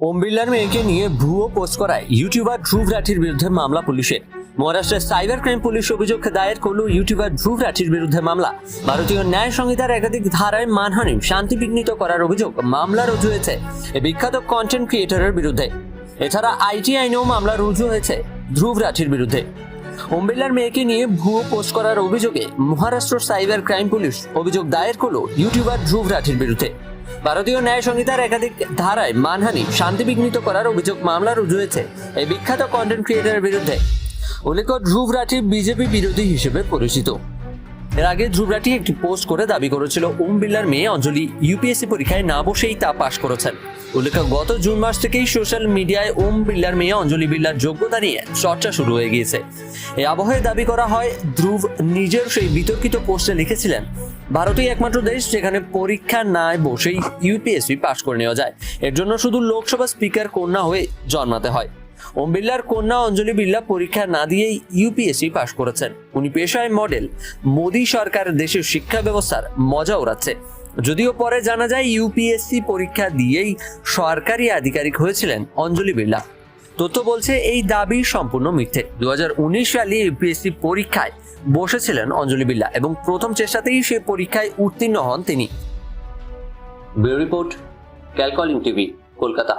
ওম বিড়লার মেয়েকে নিয়ে ভুয়ো পোস্ট করায় ইউটিউবার ধ্রুব রাঠির বিরুদ্ধে মামলা পুলিশের। মহারাষ্ট্রের সাইবার ক্রাইম পুলিশ অভিযোগ দায়ের করল ইউটিউবার ধ্রুব রাঠির বিরুদ্ধে মামলা। ভারতীয় ন্যায় সংহিতার একাধিক ধারায় মানহানি শান্তি বিঘ্নিত করার অভিযোগ মামলা রুজু হয়েছে বিখ্যাত কন্টেন্ট ক্রিয়েটরের বিরুদ্ধে। এছাড়া আইটি আইনেও মামলা রুজু হয়েছে ধ্রুব রাঠির বিরুদ্ধে। ওম মেয়েকে নিয়ে ভুয়ো পোস্ট করার অভিযোগে মহারাষ্ট্র সাইবার ক্রাইম পুলিশ অভিযোগ দায়ের করল ইউটিউবার ধ্রুব রাঠির বিরুদ্ধে। ভারতীয় ন্যায় সংহিতার একাধিক ধারায় মানহানি, শান্তি বিঘ্নিত করার অভিযোগ মামলা রুজু হয়েছে এই বিখ্যাত কন্টেন্ট ক্রিয়েটারের বিরুদ্ধে। উল্লেখ ধ্রুব রাঠি বিজেপি বিরোধী হিসেবে পরিচিত। এর আগে ধ্রুবরাটি একটি পোস্ট করে দাবি করেছিল, ওম বিল্লার মেয়ে অঞ্জলি ইউপিএসসি পরীক্ষায় না বসেই তা পাশ করেছেন। উল্লেখ্য, গত জুন মাস থেকেই সোশ্যাল মিডিয়ায় ওম বিল্লার মেয়ে অঞ্জলি বিড়লার যোগ্যতা নিয়ে চর্চা শুরু হয়ে গিয়েছে। এই আবহে দাবি করা হয়, ধ্রুব নিজের সেই বিতর্কিত পোস্টে লিখেছিলেন, ভারতই একমাত্র দেশ যেখানে পরীক্ষা না বসেই ইউপিএসসি পাশ করে নেওয়া যায়। এর জন্য শুধু লোকসভা স্পিকার কন্যা হয়ে জন্মাতে হয়। ওম বিড়লার কন্যা অঞ্জলি বিড়লা পরীক্ষা না দিয়েই ইউপিএসসি পাশ করেছেন। উনি পেশায় মডেল। মোদী সরকার দেশের শিক্ষা ব্যবস্থার মজা ওড়াচ্ছে যদিও পরে জানা যায় ইউপিএসসি পরীক্ষা দিয়েই সরকারি আধিকারিক হয়েছিলেন অঞ্জলি বিড়লা তথ্য বলছে, এই দাবি সম্পূর্ণ মিথ্যে। দু হাজার উনিশ সালে ইউপিএসসি পরীক্ষায় বসেছিলেন অঞ্জলি বিড়লা এবং প্রথম চেষ্টাতেই সে পরীক্ষায় উত্তীর্ণ হন তিনি। ব্যুরো রিপোর্ট, ক্যালকলিং টিভি, কলকাতা।